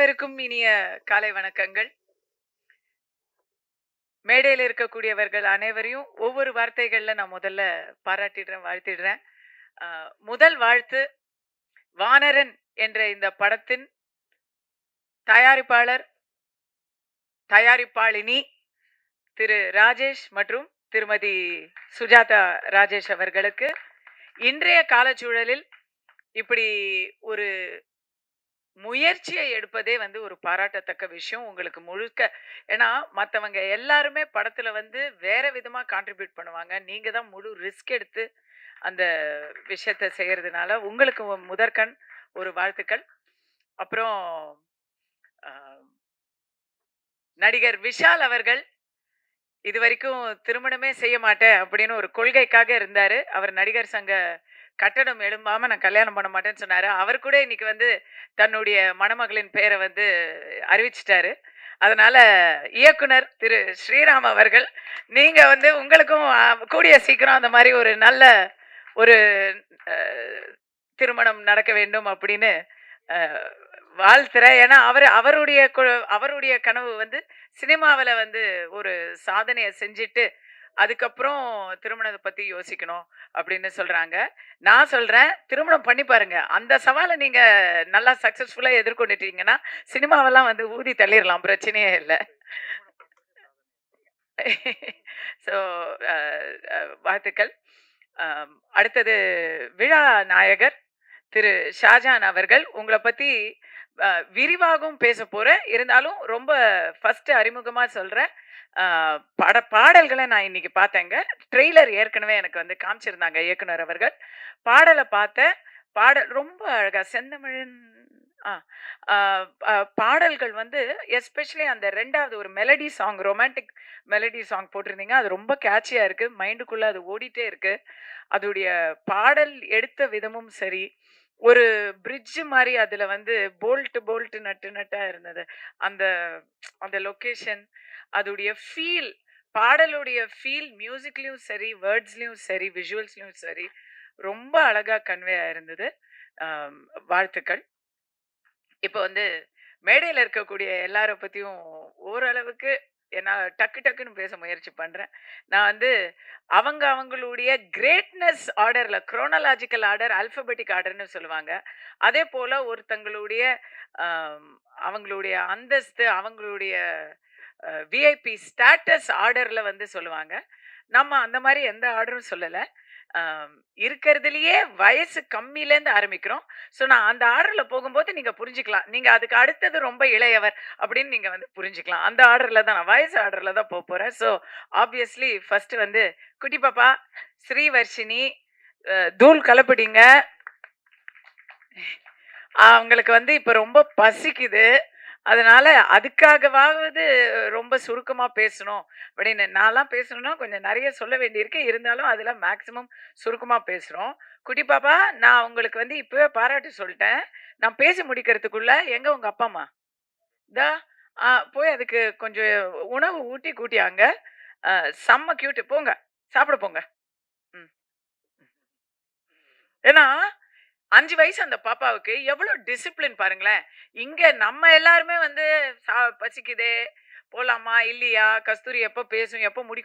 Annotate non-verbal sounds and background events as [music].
அனைவருக்கும் இனிய காலை வணக்கங்கள். மேடையில் இருக்கக்கூடியவர்கள் அனைவரையும் ஒவ்வொரு வார்த்தைகள்ல நான் முதல்ல பாராட்டிடுறேன் வாழ்த்திடுறேன். முதல் வாழ்த்து வானரன் என்ற இந்த படத்தின் தயாரிப்பாளர் தயாரிப்பாளினி திரு ராஜேஷ் மற்றும் திருமதி சுஜாதா ராஜேஷ் அவர்களுக்கு இன்றைய காலச்சூழலில் இப்படி ஒரு முயற்சியை எடுப்பதே வந்து ஒரு பாராட்டத்தக்க விஷயம் உங்களுக்கு முழுக்க. ஏன்னா மற்றவங்க எல்லாருமே படத்தில் வந்து வேற விதமாக கான்ட்ரிபியூட் பண்ணுவாங்க. நீங்கள் தான் முழு ரிஸ்க் எடுத்து அந்த விஷயத்த செய்கிறதுனால உங்களுக்கு முதற்கண் ஒரு வாழ்த்துக்கள். அப்புறம் நடிகர் விஷால் அவர்கள் இது வரைக்கும் திருமணமே செய்ய மாட்டேன் அப்படின்னு ஒரு கொள்கைக்காக இருந்தார். அவர் நடிகர் சங்க கட்டடம் எழும்பாம நான் கல்யாணம் பண்ண மாட்டேன்னு சொன்னாரு. அவர் கூட இன்னைக்கு வந்து தன்னுடைய மணமகளின் பெயரை வந்து அறிவிச்சிட்டாரு. அதனால இயக்குனர் திரு ஸ்ரீராம் அவர்கள் நீங்க வந்து உங்களுக்கும் கூடிய சீக்கிரம் அந்த மாதிரி ஒரு நல்ல ஒரு திருமணம் நடக்க வேண்டும் அப்படின்னு வாழ்த்துறேன் ஏன்னா அவர் அவருடைய கு- அவருடைய கனவு வந்து சினிமாவில் வந்து ஒரு சாதனையை செஞ்சுட்டு அதுக்கப்புறம் திருமணத்தை பத்தி யோசிக்கணும் அப்படின்னு சொல்றாங்க. நான் சொல்றேன் திருமணம் பண்ணி பாருங்க. அந்த சவாலை நீங்க நல்லா சக்சஸ்ஃபுல்லா எதிர்கொண்டுட்டீங்கன்னா சினிமாவெல்லாம் வந்து ஊதி தள்ளிடலாம் பிரச்சனையே இல்லை. ஸோ [laughs] வாழ்த்துக்கள். அடுத்தது விழா நாயகர் திரு ஷாஜான் அவர்கள் உங்களை பத்தி விரிவாகவும் பேச போகிறேன் இருந்தாலும் ரொம்ப ஃபஸ்ட்டு அறிமுகமாக சொல்கிறேன் பட பாடல்களை நான் இன்னைக்கு பார்த்தேங்க. ட்ரெய்லர் ஏற்கனவே எனக்கு வந்து காமிச்சிருந்தாங்க இயக்குனர் அவர்கள். பாடலை பார்த்தேன். பாடல் ரொம்ப அழகாக செந்தமிழன் பாடல்கள் வந்து எஸ்பெஷலி அந்த ரெண்டாவது ஒரு melody song romantic melody song போட்டிருந்தீங்க. அது ரொம்ப கேட்சியாக இருக்குது மைண்டுக்குள்ளே அது ஓடிட்டே இருக்குது அதோடைய பாடல் எடுத்த விதமும் சரி. ஒரு பிரிட்ஜ் மாதிரி அதில் வந்து போல்ட் போல்ட் நட்டு நட்டாக இருந்தது. அந்த அந்த லொக்கேஷன் அதோடைய ஃபீல் பாடலுடைய ஃபீல் மியூசிக்லேயும் சரி வேர்ட்ஸ்லேயும் சரி விஷுவல்ஸ்லேயும் சரி ரொம்ப அழகாக கன்வே ஆயிருந்தது. வாழ்த்துக்கள். இப்போ வந்து மேடையில் இருக்கக்கூடிய எல்லாரை பற்றியும் ஓரளவுக்கு நான் டக்கு டக்குன்னு பேச முயற்சி பண்ணுறேன் நான் வந்து அவங்க அவங்களுடைய கிரேட்னஸ் ஆர்டரில் குரோனலாஜிக்கல் ஆர்டர் அல்ஃபபெட்டிக் ஆர்டர்னு சொல்லுவாங்க. அதே போல் ஒருத்தங்களுடைய அவங்களுடைய அந்தஸ்து அவங்களுடைய விஐபி ஸ்டேட்டஸ் ஆர்டரில் வந்து சொல்லுவாங்க. நம்ம அந்த மாதிரி எந்த ஆர்டரும் சொல்லலை. இருக்கிறதுலையே வயசு கம்மியிலேருந்து ஆரம்பிக்கிறோம். ஸோ நான் அந்த ஆர்டரில் போகும்போது நீங்கள் புரிஞ்சுக்கலாம். நீங்கள் அதுக்கு அடுத்தது ரொம்ப இளையவர் அப்படின்னு நீங்கள் வந்து புரிஞ்சுக்கலாம். அந்த ஆர்டரில் தான் நான் வயசு ஆர்டரில் தான் போக போகிறேன் ஸோ ஆப்வியஸ்லி ஃபஸ்ட்டு வந்து குட்டி பாப்பா ஸ்ரீவர்ஷினி தூள் கலப்பிடிங்க. அவங்களுக்கு வந்து இப்போ ரொம்ப பசிக்குது. அதனால அதுக்காகவாவது ரொம்ப சுருக்கமாக பேசணும் அப்படின்னு நான்லாம் பேசணும்னா கொஞ்சம் நிறைய சொல்ல வேண்டியிருக்கு. இருந்தாலும் அதில் மேக்சிமம் சுருக்கமாக பேசுகிறோம் குட்டி பாப்பா நான் உங்களுக்கு வந்து இப்போவே பாராட்டு சொல்லிட்டேன். நான் பேசி முடிக்கிறதுக்குள்ள எங்கே உங்கள் அப்பா அம்மா? தா ஆ போய் அதுக்கு கொஞ்சம் உணவு ஊட்டி கூட்டியாங்க. அங்கே செம்ம கியூட்டு போங்க சாப்பிட போங்க. ம். ஏன்னா அஞ்சு வயசு அந்த பாப்பாவுக்கு எவ்வளோ டிசிப்ளின் பாருங்களேன். இங்கே நம்ம எல்லாருமே வந்து சா பசிக்குதே போலாமா இல்லையா? கஸ்தூரி எப்போ பேசும் எப்போ முடி